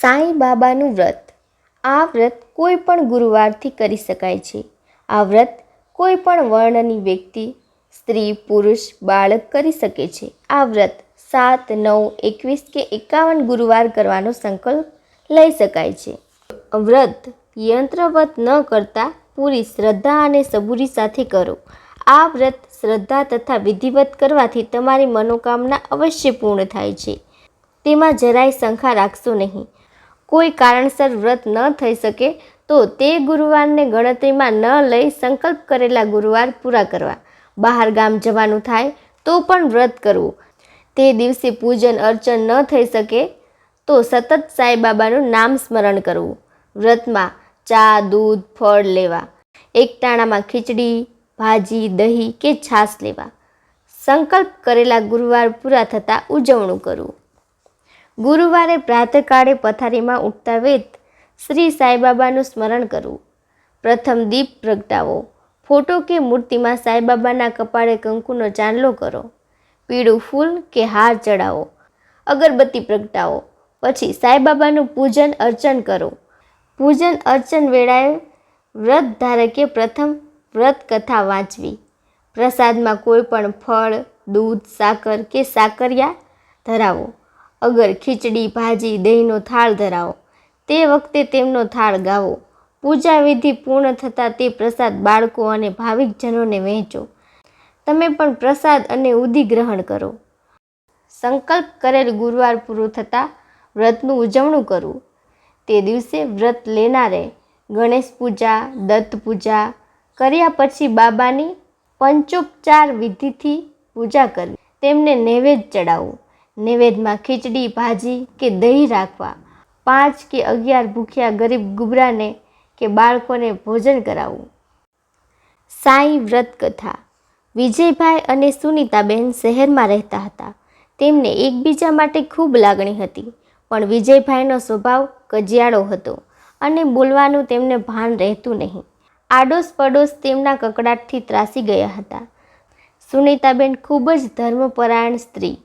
સાંઈ બાબાનું વ્રત. આ વ્રત કોઈ પણ ગુરુવારથી કરી શકાય છે. આ વ્રત કોઈ પણ વર્ણની વ્યક્તિ, સ્ત્રી, પુરુષ, બાળક કરી શકે છે. આ વ્રત સાત, નવ, એકવીસ કે એકાવન ગુરુવાર કરવાનો સંકલ્પ લઈ શકાય છે. વ્રત યંત્રવત ન કરતાં પૂરી શ્રદ્ધા અને સબૂરી સાથે કરો. આ વ્રત શ્રદ્ધા તથા વિધિવત કરવાથી તમારી મનોકામના અવશ્ય પૂર્ણ થાય છે. તેમાં જરાય શંકા રાખશો નહીં. કોઈ કારણસર વ્રત ન થઈ શકે, તો તે ગુરુવારને ગણતરીમાં ન લઈ સંકલ્પ કરેલા ગુરુવાર પૂરા કરવા. બહાર ગામ જવાનું થાય, તો પણ વ્રત કરવું. તે દિવસે પૂજન અર્ચન ન થઈ શકે, તો સતત સાંઈબાબાનું નામ સ્મરણ કરવું. વ્રતમાં ચા, દૂધ, ફળ લેવા. એકટાણામાં ખીચડી, ભાજી, દહીં કે છાશ લેવા. સંકલ્પ કરેલા ગુરુવાર પૂરા થતાં ઉજવણું કરવું. ગુરુવારે પ્રાતકાળે પથારીમાં ઉઠતા વેત શ્રી સાંઈબાબાનું સ્મરણ કરવું પ્રથમ દીપ પ્રગટાવો. ફોટો કે મૂર્તિમાં સાંઈબાબાના કપાળે કંકુનો ચાંદલો કરો. પીળું ફૂલ કે હાર ચડાવો. અગરબત્તી પ્રગટાવો. પછી સાંઈબાબાનું પૂજન અર્ચન કરો. પૂજન અર્ચન વેળાએ વ્રત ધારકે પ્રથમ વ્રત કથા વાંચવી. પ્રસાદમાં કોઈ પણ ફળ, દૂધ, સાકર કે સાકરિયા ધરાવો. અગર ખીચડી, ભાજી, દહીંનો થાળ ધરાવો, તે વખતે તેમનો થાળ ગાવો. પૂજા વિધિ પૂર્ણ થતાં તે પ્રસાદ બાળકો અને ભાવિકજનોને વહેંચો. તમે પણ પ્રસાદ અને ઉદી કરો. સંકલ્પ કરેલ ગુરુવાર પૂરું થતાં વ્રતનું ઉજવણું કરવું. તે દિવસે વ્રત લેનારે ગણેશ પૂજા, દત્ત પૂજા કર્યા પછી બાબાની પંચોપચાર વિધિથી પૂજા કરવી. તેમને નૈવેદ્ય ચડાવવું. નૈવેદ્યમાં ખીચડી, ભાજી કે દહીં રાખવા. પાંચ કે અગિયાર ભૂખ્યા ગરીબ ગુબરાને કે બાળકોને ભોજન કરાવવું. સાંઈ વ્રત કથા. વિજયભાઈ અને સુનીતાબેન શહેરમાં રહેતા હતા. તેમને એકબીજા માટે ખૂબ લાગણી હતી, પણ વિજયભાઈનો સ્વભાવ કજિયાળો હતો અને બોલવાનું તેમને ભાન રહેતું નહીં. આડોશ પડોશ તેમના કકડાટથી ત્રાસી ગયા હતા. સુનીતાબેન ખૂબ જ ધર્મપરાયણ સ્ત્રી.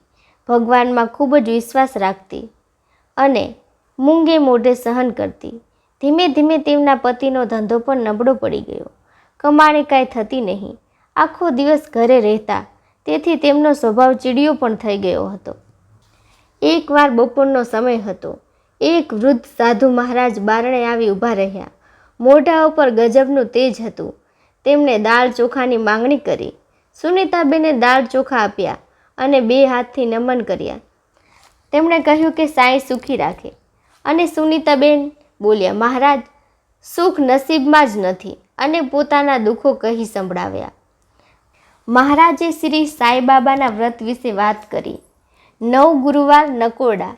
ભગવાનમાં ખૂબ જ વિશ્વાસ રાખતી અને મૂંગે મોઢે સહન કરતી. ધીમે ધીમે તેમના પતિનો ધંધો પણ નબળો પડી ગયો. કમાણી કાંઈ થતી નહીં. આખો દિવસ ઘરે રહેતા. તેથી તેમનો સ્વભાવ ચીડિયો પણ થઈ ગયો હતો. એકવાર બપોરનો સમય હતો. એક વૃદ્ધ સાધુ મહારાજ બારણે આવી ઊભા રહ્યા. મોઢા ઉપર ગજબનું તેજ હતું. તેમણે દાળ ચોખાની માંગણી કરી. સુનીતાબેને દાળ ચોખા આપ્યા. અને બે હાથથી નમન કર્યા. તેમણે કહ્યું કે સાંઈ સુખી રાખે. અને સુનીતાબેન બોલ્યા, મહારાજ, સુખ નસીબમાં જ નથી અને પોતાના દુઃખો કહી સંભળાવ્યા. મહારાજે શ્રી સાંઈબાબાના વ્રત વિશે વાત કરી. નવ ગુરુવાર નકોરડા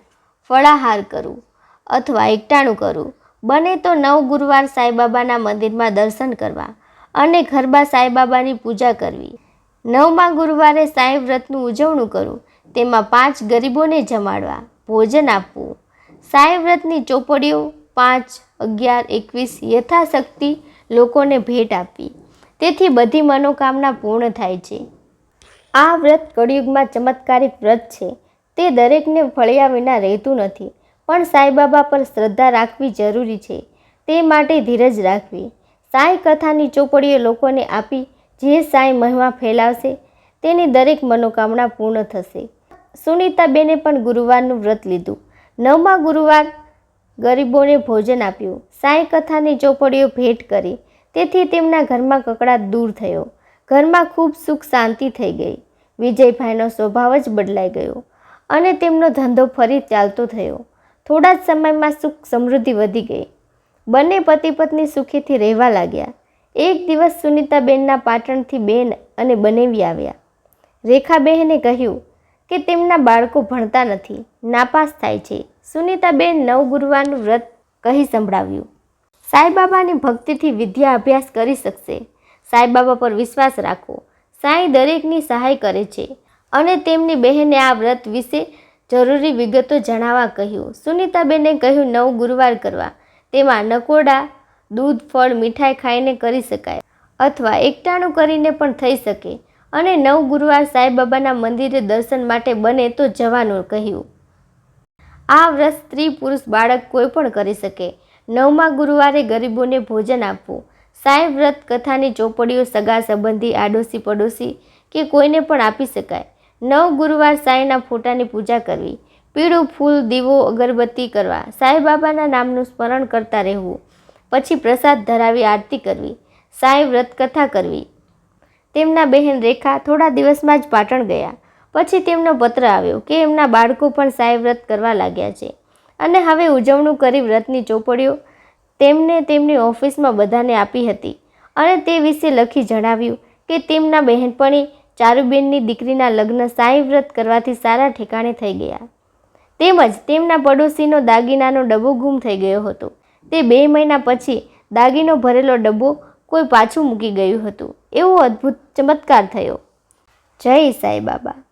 ફળાહાર કરવું અથવા એકટાણું કરવું બને તો નવ ગુરુવાર સાંઈબાબાના મંદિરમાં દર્શન કરવા અને ગરબા સાંઈબાબાની પૂજા કરવી. નવમા ગુરુવારે સાંઈ વ્રતનું ઉજવણું કરવું તેમાં પાંચ ગરીબોને જમાડવા, ભોજન આપવું. સાંઈ વ્રતની ચોપડીઓ પાંચ, અગિયાર, એકવીસ યથાશક્તિ લોકોને ભેટ આપવી. તેથી બધી મનોકામના પૂર્ણ થાય છે. આ વ્રત કળિયુગમાં ચમત્કારિક વ્રત છે. તે દરેકને ફળ્યા વિના રહેતું નથી, પણ સાંઈબાબા પર શ્રદ્ધા રાખવી જરૂરી છે. તે માટે ધીરજ રાખવી. સાંઈ કથાની ચોપડીઓ લોકોને આપી જે સાંઈ મહિમા ફેલાવશે, તેની દરેક મનોકામના પૂર્ણ થશે. સુનીતાબેને પણ ગુરુવારનું વ્રત લીધું. નવમા ગુરુવાર ગરીબોને ભોજન આપ્યું. સાંઈ કથાની ચોપડીઓ ભેટ કરી. તેથી તેમના ઘરમાં કકડાટ દૂર થયો. ઘરમાં ખૂબ સુખ શાંતિ થઈ ગઈ. વિજયભાઈનો સ્વભાવ જ બદલાઈ ગયો અને તેમનો ધંધો ફરી ચાલતો થયો. થોડા જ સમયમાં સુખ સમૃદ્ધિ વધી ગઈ. બંને પતિ પત્ની સુખીથી રહેવા લાગ્યા. એક દિવસ સુનીતાબેનના પાટણથી બેન અને બનેવી આવ્યા. રેખાબહેને કહ્યું કે તેમના બાળકો ભણતા નથી, નાપાસ થાય છે. સુનીતાબેન નવ ગુરુવારનું વ્રત કહી સંભળાવ્યું. સાંઈબાબાની ભક્તિથી વિદ્યા અભ્યાસ કરી શકશે. સાંઈબાબા પર વિશ્વાસ રાખો. સાંઈ દરેકની સહાય કરે છે અને તેમની બહેને આ વ્રત વિશે જરૂરી વિગતો જણાવવા કહ્યું. સુનીતાબેને કહ્યું, નવ ગુરુવાર કરવા. તેમાં નકોડા દૂધ, ફળ, મીઠાઈ ખાઈને કરી શકાય અથવા એકટાણું કરીને પણ થઈ શકે. અને નવ ગુરુવાર સાંઈબાબાના મંદિરે દર્શન માટે બને તો જવાનું કહ્યું. આ વ્રત સ્ત્રી પુરુષ બાળક કોઈ પણ કરી શકે. નવમા ગુરુવારે ગરીબોને ભોજન આપવું. સાંઈ વ્રત કથાની ચોપડીઓ સગા સંબંધી, આડોશી પડોશી કે કોઈને પણ આપી શકાય. નવ ગુરુવાર સાંઈના ફોટાની પૂજા કરવી. પીળું ફૂલ દીવો, અગરબત્તી કરવા. સાંઈબાબાના નામનું સ્મરણ કરતા રહેવું. પછી પ્રસાદ ધરાવી આરતી કરવી, સાંઈ વ્રત કથા કરવી. તેમના બહેન રેખા થોડા દિવસમાં જ પાટણ ગયા. પછી તેમનો પત્ર આવ્યો કે એમના બાળકો પણ સાંઈ વ્રત કરવા લાગ્યા છે. અને હવે ઉજવણું કરી વ્રતની ચોપડીઓ તેમને તેમની ઓફિસમાં બધાને આપી હતી. અને તે વિશે લખી જણાવ્યું કે તેમના બહેનપણી ચારુબેનની દીકરીના લગ્ન સાંઈ વ્રત કરવાથી સારા ઠેકાણે થઈ ગયા. તેમજ તેમના પડોશીનો દાગીનાનો ડબ્બો ગુમ થઈ ગયો હતો. તે બે મહિના પછી દાગીનો ભરેલો ડબ્બો કોઈ પાછું મૂકી ગયું હતું. એવો અદ્ભુત ચમત્કાર થયો. જય સાંઈ બાબા.